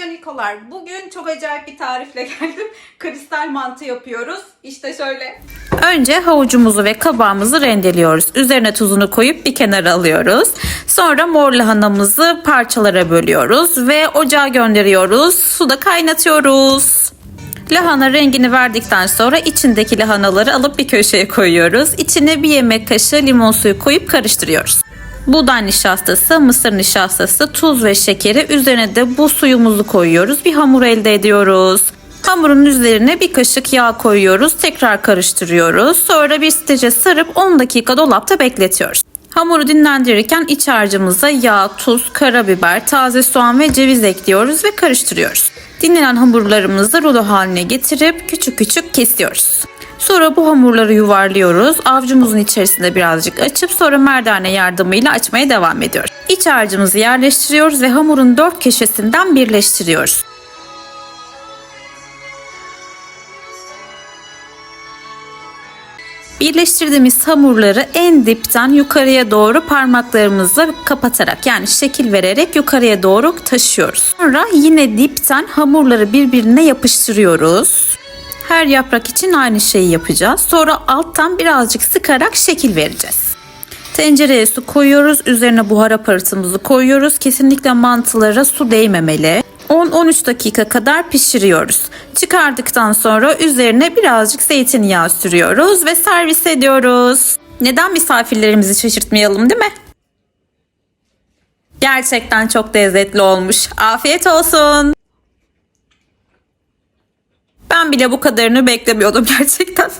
Canikolar. Bugün çok acayip bir tarifle geldim. Kristal mantı yapıyoruz. İşte şöyle. Önce havucumuzu ve kabağımızı rendeliyoruz. Üzerine tuzunu koyup bir kenara alıyoruz. Sonra mor lahanamızı parçalara bölüyoruz ve ocağa gönderiyoruz. Suda kaynatıyoruz. Lahana rengini verdikten sonra içindeki lahanaları alıp bir köşeye koyuyoruz. İçine bir yemek kaşığı limon suyu koyup karıştırıyoruz. Buğday nişastası, mısır nişastası, tuz ve şekeri üzerine de bu suyumuzu koyuyoruz. Bir hamur elde ediyoruz. Hamurun üzerine bir kaşık yağ koyuyoruz. Tekrar karıştırıyoruz. Sonra bir streçe sarıp 10 dakika dolapta bekletiyoruz. Hamuru dinlendirirken iç harcımıza yağ, tuz, karabiber, taze soğan ve ceviz ekliyoruz ve karıştırıyoruz. Dinlenen hamurlarımızı rulo haline getirip küçük küçük kesiyoruz. Sonra bu hamurları yuvarlıyoruz. Avcumuzun içerisinde birazcık açıp sonra merdane yardımıyla açmaya devam ediyoruz. İç harcımızı yerleştiriyoruz ve hamurun dört köşesinden birleştiriyoruz. Birleştirdiğimiz hamurları en dipten yukarıya doğru parmaklarımızla kapatarak yani şekil vererek yukarıya doğru taşıyoruz. Sonra yine dipten hamurları birbirine yapıştırıyoruz. Her yaprak için aynı şeyi yapacağız. Sonra alttan birazcık sıkarak şekil vereceğiz. Tencereye su koyuyoruz. Üzerine buhar aparatımızı koyuyoruz. Kesinlikle mantılara su değmemeli. 10-13 dakika kadar pişiriyoruz. Çıkardıktan sonra üzerine birazcık zeytinyağı sürüyoruz ve servis ediyoruz. Neden misafirlerimizi şaşırtmayalım değil mi? Gerçekten çok lezzetli olmuş. Afiyet olsun. Ben bile bu kadarını beklemiyordum gerçekten.